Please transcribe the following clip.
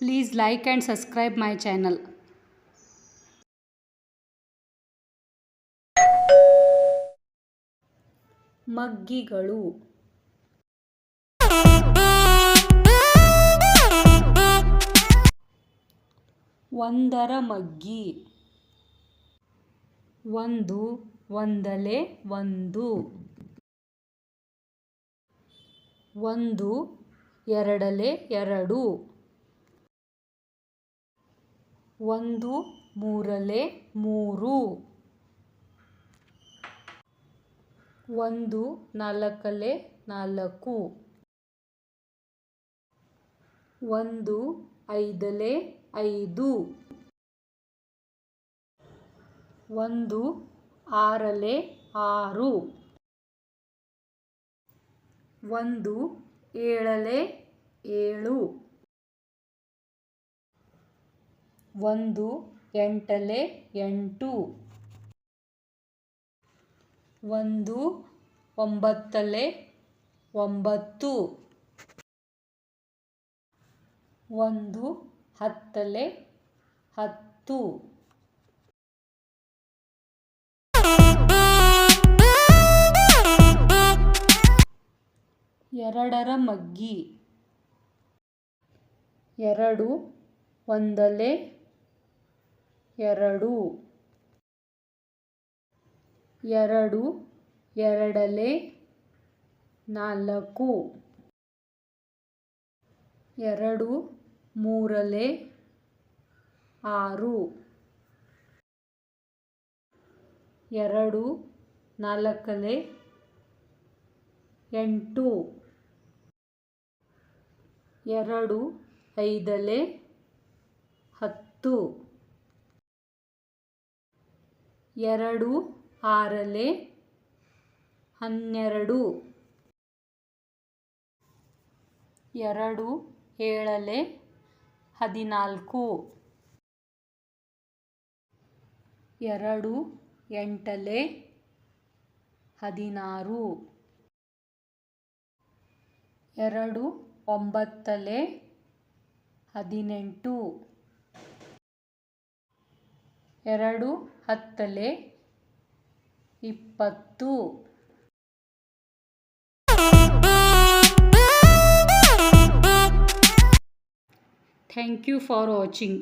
Please like and subscribe my channel ಮಗ್ಗಿಗಳು. ಒಂದರ ಮಗ್ಗಿ. ಒಂದು, ಒಂದಲೆ ಒಂದು. ಒಂದು, ಎರಡಲೆ ಎರಡು. ಒಂದು, ಮೂರಲೆ ಮೂರು. ಒಂದು, ನಾಲ್ಕಲೆ ನಾಲ್ಕು. ಒಂದು, ಐದಲೆ ಐದು. ಒಂದು, ಆರಲೆ ಆರು. ಒಂದು, ಏಳಲೆ ಏಳು. ಒಂದು ಎಂಟಲೆ ಎಂಟು. ಒಂದು ಒಂಬತ್ತಲೆ ಒಂಬತ್ತು. ಒಂದು ಹತ್ತಲೆ ಹತ್ತು. ಎರಡರ ಮಗ್ಗಿ. ಎರಡು ಒಂದಲೆ ಎರಡು. ಎರಡು ಎರಡಲೆ ನಾಲ್ಕು. ಎರಡು ಮೂರಲೆ ಆರು. ಎರಡು ನಾಲ್ಕಲೆ ಎಂಟು. ಎರಡು ಐದಲೆ ಹತ್ತು. ಎರಡು ಆರಲೆ ಹನ್ನೆರಡು. ಎರಡು ಏಳಲೆ ಹದಿನಾಲ್ಕು. ಎರಡು ಎಂಟಲೆ ಹದಿನಾರು. ಎರಡು ಒಂಬತ್ತಲೆ ಹದಿನೆಂಟು. ಎರಡು ಹತ್ತಲೆ ಇಪ್ಪತ್ತು. Thank you for watching